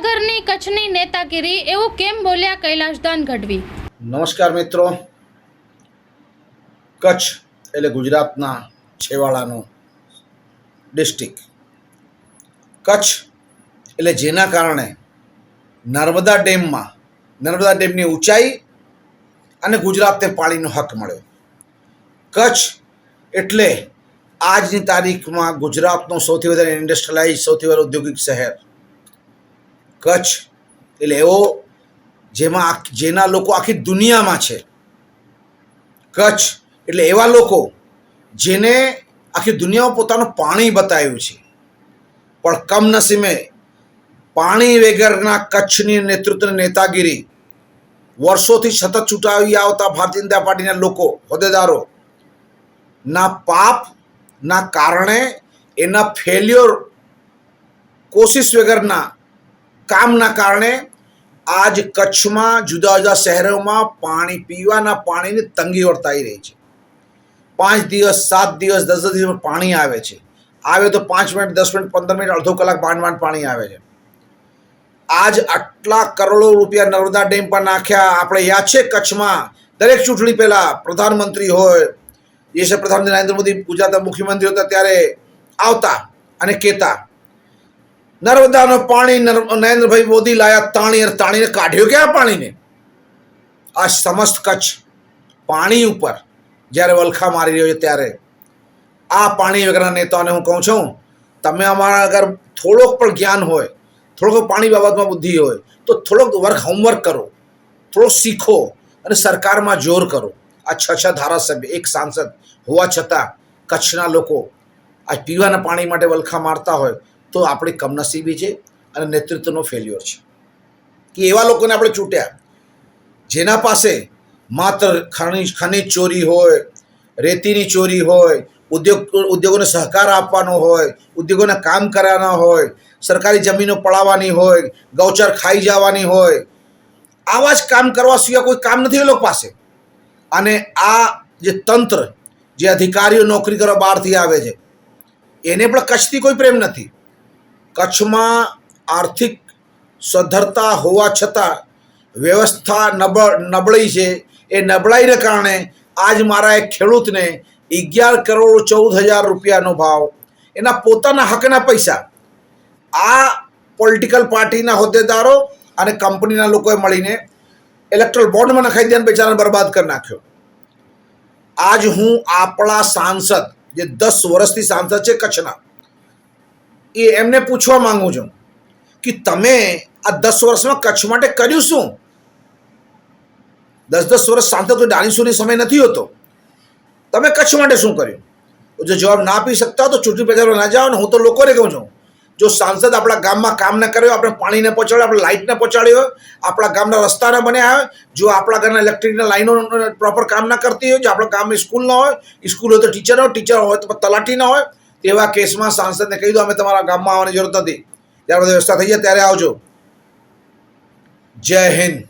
વગરની કચ્છની નેતાગીરી એવું કેમ બોલ્યા કૈલાશદાન ગઢવી? નમસ્કાર મિત્રો. કચ્છ એટલે ગુજરાતના છેવાડાનો ડિસ્ટ્રિક્ટ કચ્છ એટલે જેના કારણે નર્મદા ડેમમાં, નર્મદા ડેમની ઊંચાઈ અને ગુજરાતને પાણીનો હક મળ્યો. કચ્છ એટલે આજની તારીખમાં ગુજરાતનું સૌથી વધારે ઇન્ડસ્ટ્રીયલાઇઝ સૌથી વધારે ઔદ્યોગિક શહેર. કચ્છ. એટલે એવો જેમાં જેના લોકો આખી દુનિયામાં છે. કચ્છ, એટલે એવા લોકો જેને આખી દુનિયામાં પોતાનું પાણી બતાવ્યું છે. પણ કમનસીબે પાણી વગરના કચ્છની નેતૃત્વની નેતાગીરી વર્ષોથી સતત ચૂંટાવી આવતા ભારતીય જનતા પાર્ટીના લોકો, હોદ્દેદારો, ના પાપ, ના કારણે એના ફેલ્યોર કોશિશ વગરના કામના કારણે આજ કચ્છમાં જુદા જુદા શહેરોમાં પાણી પીવાના પાણીની તંગી વર્તાઈ રહી છે. પાંચ દિવસ, સાત દિવસ, દસ દસ દિવસ પાણી આવે છે. આવે તો પાંચ મિનિટ, દસ મિનિટ, પંદર મિનિટ, અડધો કલાક માંડ માંડ પાણી આવે છે. આજ આટલા કરોડો રૂપિયા નર્મદા ડેમ પર નાખ્યા. આપણે યાદ છે કચ્છમાં? દરેક ચૂંટણી પહેલાં પ્રધાનમંત્રી હોય છે પ્રધાનમંત્રી નરેન્દ્ર મોદી, ગુજરાતના મુખ્યમંત્રી હતા ત્યારે આવતા અને કહેતા નર્મદાનું પાણી નર- નરેન્દ્રભાઈ મોદી લાયા તાણી અને તાણીને કાઢ્યો ક્યાં પાણીને આ સમસ્ત કચ્છ પાણી ઉપર જ્યારે વલખા મારી રહ્યો છે ત્યારે આ પાણી વગરના નેતાઓને હું કહું છું તમે અમારા અગર થોડોક પણ જ્ઞાન હોય થોડોક પાણી બાબતમાં બુદ્ધિ હોય તો થોડોક વર્ક હોમવર્ક કરો થોડોક શીખો અને સરકારમાં જોર કરો આ છ છ ધારાસભ્ય એક સાંસદ હોવા છતાં કચ્છના લોકો આ પીવાના પાણી માટે વલખા મારતા હોય તો આપણી કમનસીબી છે અને નેતૃત્વનો ફેલ્યોર છે. કે એવા લોકોને આપણે ચૂંટ્યા. જેના પાસે માત્ર ખનિજ ખનિજ ચોરી હોય, રેતીની ચોરી હોય, ઉદ્યોગ, ઉદ્યોગોને સહકાર આપવાનો હોય, ઉદ્યોગોને કામ કરાવવાના હોય, સરકારી જમીનો પડાવવાની હોય, ગૌચર ખાઈ જવાની હોય, આવા જ કામ કરવા સિવાય કોઈ કામ નથી એ લોકો પાસે. અને આ જે તંત્ર, જે અધિકારીઓ નોકરી કરવા બહારથી આવે છે, એને પણ કચ્છથી કોઈ પ્રેમ નથી. કચ્છમાં આર્થિક સદ્ધરતા હોવા છતાં વ્યવસ્થા નબળ નબળી છે. એ નબળાઈને કારણે આજ મારા એક ખેડૂતને અગિયાર કરોડ ચૌદ હજાર રૂપિયાનો ભાવ. એના પોતાના હકના પૈસા. આ પોલિટિકલ પાર્ટીના હોદ્દેદારો અને કંપનીના લોકોએ મળીને ઇલેક્ટ્રલ બોન્ડમાં નખાઈ દે બેચારાને બરબાદ કરી નાખ્યો. આજ હું આપણા સાંસદ, જે દસ વર્ષથી સાંસદ છે કચ્છના એ એમને પૂછવા માંગુ છું કે તમે આ દસ વર્ષમાં કચ્છ માટે કર્યું શું? દસ દસ વર્ષ સાંસદ તો ડાણીસુરી સમય નથી હોતો. તમે કચ્છ માટે શું કર્યું? જો જવાબ ના આપી શકતા તો ચૂંટણી પ્રચારમાં ના જાઓ ને હું તો લોકોને કહું છું, જો સાંસદ આપણા ગામમાં કામ ન કર્યો, આપણે પાણીને પહોંચાડ્યો, આપણે લાઇટને પહોંચાડ્યો, આપણા ગામના રસ્તાને બન્યા હોય, જો આપણા ઘરના ઇલેક્ટ્રિકના લાઈનો પ્રોપર કામ ના કરતી હોય, જો આપણા ગામમાં સ્કૂલ ન હોય, સ્કૂલ હોય તો ટીચર હોય ટીચર હોય તો તલાટી ન હોય તેવા કેસમાં સાંસદને કહી દો, અમે તમારા ગામમાં આવવાની જરૂરત નથી. ત્યારે બધી વ્યવસ્થા થઈ જાય, ત્યારે આવજો. જય હિન્દ.